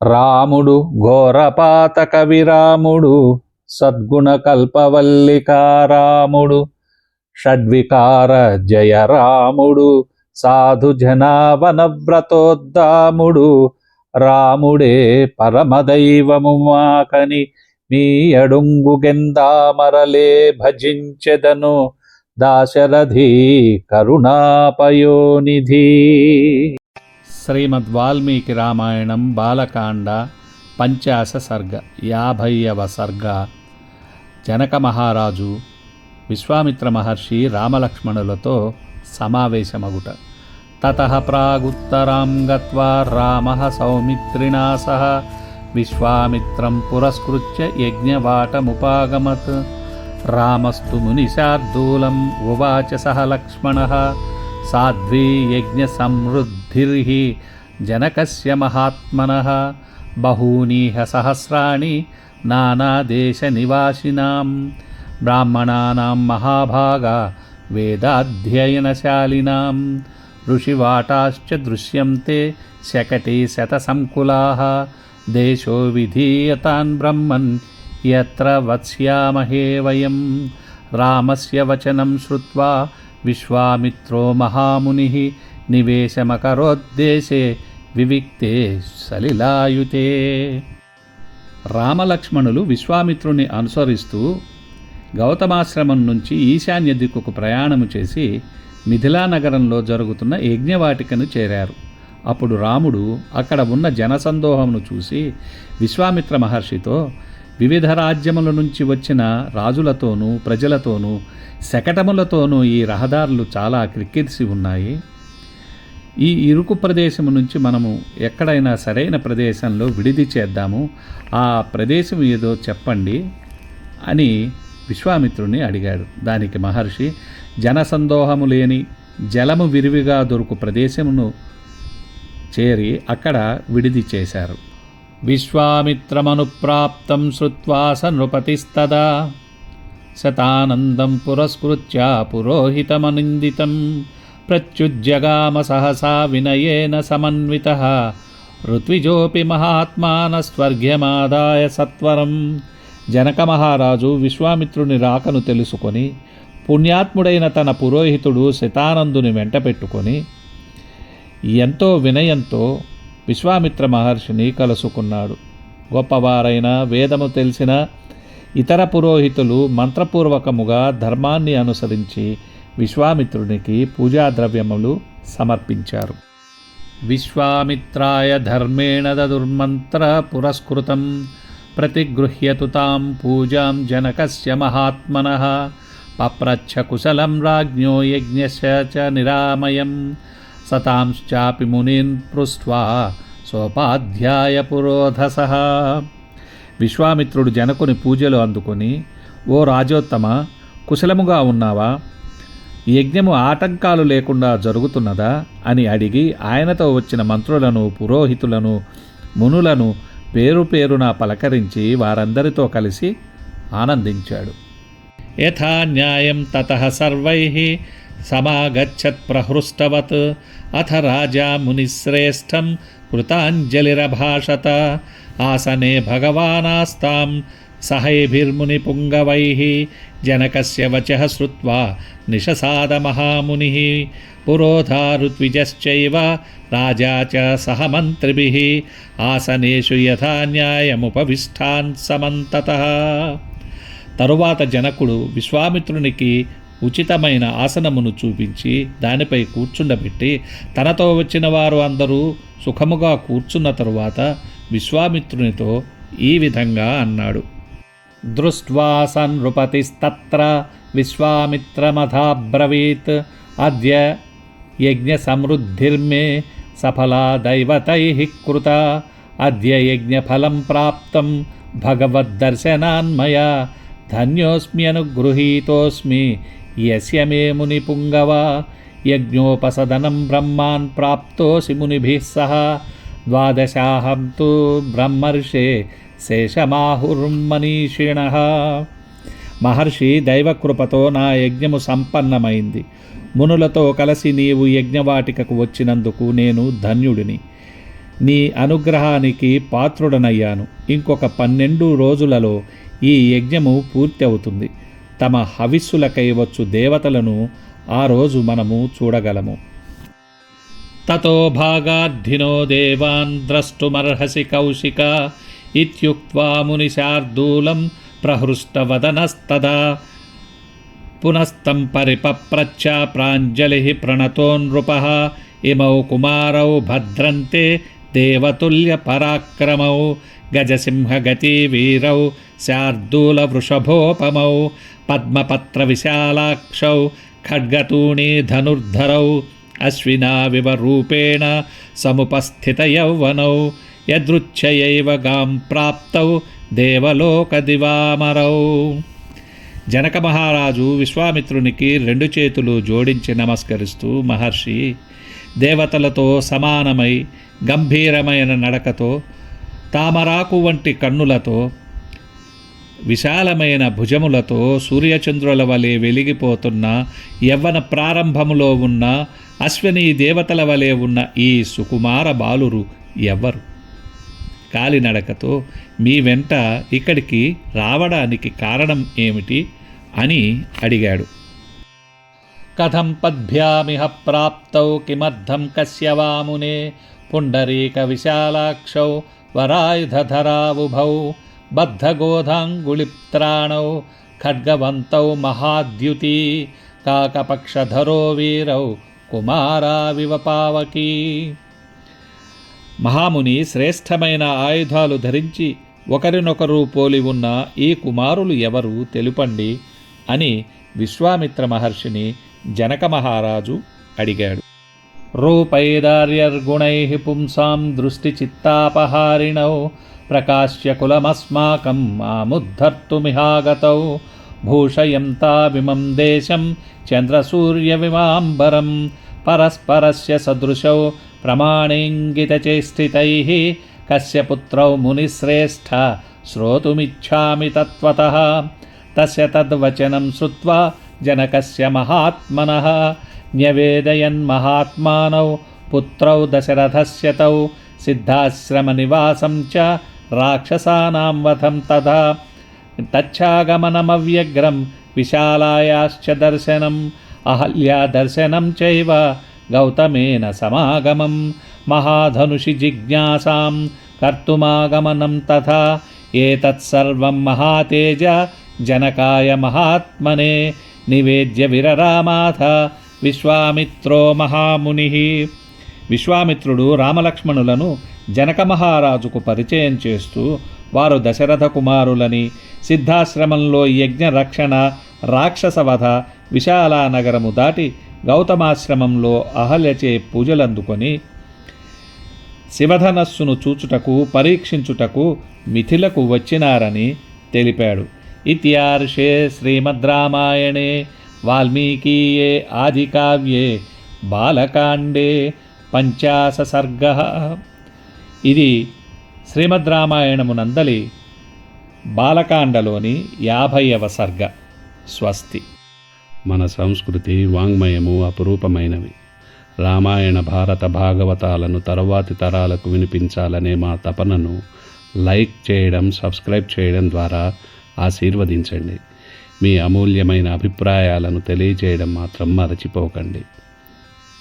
రాముడు ఘోరపాతక విరాముడు సద్గుణ కల్పవల్లికారాముడు షడ్వికార జయ రాముడు సాధు జనావనవ్రతోద్దాముడు రాముడే పరమదైవము మాకని మీ అడుంగు గెందామరలే భజించెదను దాశరథి కరుణాపయోనిధి. శ్రీమద్ వాల్మీకి రామాయణం బాలకాండ పంచాశ సర్గ యాభైవ సర్గ. జనక మహారాజు విశ్వామిత్ర మహర్షి రామలక్ష్మణులతో సమావేశమగుట. తత ప్రాగుత్తరాం గత్వా రామ సౌమిత్రిణా సహ. విశ్వామిత్రం పురస్కృత్య యజ్ఞవాటముపాగమత్. రామస్తు మునిశార్దూలం ఉవాచ సహ లక్ష్మణ. సాధ్వీ సమృద్ధ జనకస్య మహాత్మనः బహూనీహ సహస్రాణి నానాదేశనివాసినాం. బ్రాహ్మణానాం మహాభాగా వేదాధ్యయనశాలినాం. ఋషివాటాశ్చ దృశ్యంతే శకటే శతసంకులాः. దేశో విధీయతాన్ బ్రహ్మన్ యత్ర వత్స్యామహే వయం. రామస్య వచనం శ్రుత్వా విశ్వామిత్రో మహామునిः నివేశమకరోద్దేశే వివిక్తే సలిలాయుతే. రామలక్ష్మణులు విశ్వామిత్రుని అనుసరిస్తూ గౌతమాశ్రమం నుంచి ఈశాన్య దిక్కుకు ప్రయాణము చేసి మిథిలా నగరంలో జరుగుతున్న యజ్ఞవాటికను చేరారు. అప్పుడు రాముడు అక్కడ ఉన్న జనసందోహమును చూసి విశ్వామిత్ర మహర్షితో వివిధ రాజ్యముల నుంచి వచ్చిన రాజులతోనూ ప్రజలతోనూ శకటములతోనూ ఈ రహదారులు చాలా క్రిక్కిరిసి ఉన్నాయి. ఈ ఇరుకు ప్రదేశము నుంచి మనము ఎక్కడైనా సరైన ప్రదేశంలో విడిది చేద్దాము ఆ ప్రదేశం ఏదో చెప్పండి అని విశ్వామిత్రుని అడిగాడు. దానికి మహర్షి జనసందోహము లేని జలము విరివిగా దొరుకు ప్రదేశమును చేరి అక్కడ విడిది చేశారు. విశ్వామిత్రమనుప్రాప్తం శ్రుత్వా స నృపతిస్తదా శతానందం పురస్కృత్య పురోహితమనిందితం. ప్రత్యుజ్జగామ సహసా వినయేన సమన్విత. ఋత్విజోపి మహాత్మాన స్వర్గ్యమాదాయ సత్వరం. జనక మహారాజు విశ్వామిత్రుని రాకను తెలుసుకొని పుణ్యాత్ముడైన తన పురోహితుడు శతానందుని వెంట పెట్టుకొని ఎంతో వినయంతో విశ్వామిత్ర మహర్షిని కలుసుకున్నాడు. గొప్పవారైన వేదము తెలిసిన ఇతర పురోహితులు మంత్రపూర్వకముగా ధర్మాన్ని అనుసరించి విశ్వామిత్రునికి పూజా ద్రవ్యములు సమర్పించారు. విశ్వామిత్రాయ ధర్మేణ దదుర్మంత్ర పురస్కృతం ప్రతిగృహ్యతు తాం పూజాం జనకస్య మహాత్మన పప్రచ్ఛ కుశలం రాజ్ఞో యజ్ఞస్య చ నిరామయం సతాంశ్చాపి మునీన్ పృష్ట్వా సోపాధ్యాయ పురోధస. విశ్వామిత్రుడు జనకుని పూజలు అందుకొని ఓ రాజోత్తమ కుశలముగా ఉన్నావా? యజ్ఞము ఆటంకాలు లేకుండా జరుగుతున్నదా? అని అడిగి ఆయనతో వచ్చిన మంత్రులను పురోహితులను మునులను పేరు పేరున పలకరించి వారందరితో కలిసి ఆనందించాడు. యథా న్యాయం తత సర్వై సమాగచ్చత్ ప్రహృష్టవత్ అథ రాజా మునిశ్రేష్టం కృతాంజలిరభాషత. ఆసనే భగవానాస్తాం సహైభిర్మునిపుంగవై జనకస్య వచః శ్రుత్వా నిశసాద మహాముని పురోధా ఋత్విజశ్చైవ రాజా చ సహ మంత్రిభి ఆసనేషు యథా న్యాయముపవిష్టాన్ సమంతత తరువాత జనకుడు విశ్వామిత్రునికి ఉచితమైన ఆసనమును చూపించి దానిపై కూర్చుండబెట్టి తనతో వచ్చిన వారు అందరూ సుఖముగా కూర్చున్న తరువాత విశ్వామిత్రునితో ఈ విధంగా అన్నాడు. దృష్ట్వా సన్నృపతిస్తత్ర విశ్వామిత్రమథాబ్రవీత్ అద్య యజ్ఞసమృద్ధిర్మే సఫలా దైవతై కృత. అద్య యజ్ఞఫలం ప్రాప్తం భగవద్దర్శనాన్మయా. ధన్యోస్మ్యనుగృహీతోస్మి యస్య మే మునిపుంగవ. యజ్ఞోపసదనం బ్రహ్మాన్ ప్రాప్తోసి మునిభిः సహ. ద్వాదశాహం తు బ్రహ్మర్షే శేషమాహుర్మనీషిణ. మహర్షి దైవకృపతో నా యజ్ఞము సంపన్నమైంది. మునులతో కలిసి నీవు యజ్ఞవాటికకు వచ్చినందుకు నేను ధన్యుడిని. నీ అనుగ్రహానికి పాత్రుడనయ్యాను. ఇంకొక పన్నెండు రోజులలో ఈ యజ్ఞము పూర్తి అవుతుంది తమ హవిస్సులకై వచ్చు దేవతలను ఆ రోజు మనము చూడగలము. తతో భాగార్థినో దేవాన్ ద్రష్టుమర్హసి కౌశిక ఇత్యుక్త్వా మునిశార్దూలం ప్రహృష్టవదనస్తదా పునస్తం పరిపప్రచ్చ ప్రాంజలి ప్రణతో నృప ఇమౌ కుమారౌ భద్రంతే దేవతుల్య పరాక్రమౌ గజసింహగతి వీరౌ శార్దూల వృషభోపమౌ పద్మపత్ర విశాలాక్షౌ ఖడ్గతూణీ ధనుర్ధరౌ అశ్వినావివ రూపేణ సముపస్థిత యౌవనౌ యదృచ్ఛయైవ గాం ప్రాప్తౌ దేవలోకదివామరౌ. జనక మహారాజు విశ్వామిత్రునికి రెండు చేతులు జోడించి నమస్కరిస్తూ మహర్షి దేవతలతో సమానమై గంభీరమైన నడకతో తామరాకు వంటి కన్నులతో విశాలమైన భుజములతో సూర్యచంద్రుల వలె వెలిగిపోతున్న యవ్వన ప్రారంభములో ఉన్న అశ్విని దేవతల వలె ఉన్న ఈ సుకుమార బాలురు ఎవ్వరు? కాలినడకతో మీ వెంట ఇక్కడికి రావడానికి కారణం ఏమిటి అని అడిగాడు. కథం పద్భ్యామిహ ప్రాప్తౌ కిమర్థం కశ్యవామునే పుండరీక విశాలాక్షౌ వరాయుధరావుభౌ బద్ధగోధాంగుళిప్త్రాణౌ ఖడ్గవంతౌ మహాద్యుతి కాకపక్షధరో వీరౌ కుమారావివ పావకీ. మహాముని శ్రేష్టమైన ఆయుధాలు ధరించి ఒకరినొకరు పోలి ఉన్న ఈ కుమారులు ఎవరు తెలుపండి అని విశ్వామిత్ర మహర్షిని జనక మహారాజు అడిగాడు. రూపైదార్యర్గుణై పుంసాం దృష్టిచిత్తాపహారిణౌ ప్రకాశ్య కులమస్మాకం మాముద్ధర్తుమిహాగతౌ భూషయంతామిమం దేశం చంద్రసూర్యవిమాంబరం పరస్పరస్య సదృశౌ ప్రమాణేంగితచేష్టితైः కస్య పుత్రౌ మునిశ్రేష్ఠ శ్రోతుమిచ్ఛామి తత్వతः తస్య తద్వచనం శ్రుత్వా జనకస్య మహాత్మనः న్యవేదయన్మహాత్మానౌ పుత్రౌ దశరథస్య తౌ సిద్ధాశ్రమనివాసం చ రాక్షసానాం వధం తథా తచ్చాగమనమవ్యగ్రం విశాలాయాశ్చ దర్శనం అహల్యా దర్శనం చైవ గౌతమేన సమాగమం మహాధనుషి జిజ్ఞాసాం కర్తుమాగమనం తథా ఏతత్సర్వం మహాతేజ జనకాయ మహాత్మనే నివేద్య విరరామాథ విశ్వామిత్రో మహాముని విశ్వామిత్రుడు రామలక్ష్మణులను జనక మహారాజుకు పరిచయం చేస్తూ వారు దశరథ కుమారులని సిద్ధాశ్రమంలో యజ్ఞ రక్షణ రాక్షసవధ విశాల నగరము దాటి గౌతమాశ్రమంలో అహల్యచే పూజలందుకొని శివధనస్సును చూచుటకు పరీక్షించుటకు మిథిలకు వచ్చినారని తెలిపాడు. ఇత్యార్షే శ్రీమద్ రామాయణే వాల్మీకీయే ఆదికావ్యే బాలకాండే పంచాస సర్గ ఇది శ్రీమద్ రామాయణమునందలి బాలకాండలోని యాభైవ సర్గ స్వస్తి. మన సంస్కృతి వాంగ్మయము అపురూపమైనవి. రామాయణ భారత భాగవతాలను తరువాతి తరాలకు వినిపించాలనే మా తపనను లైక్ చేయడం సబ్స్క్రైబ్ చేయడం ద్వారా ఆశీర్వదించండి. మీ అమూల్యమైన అభిప్రాయాలను తెలియజేయడం మాత్రం మరచిపోకండి.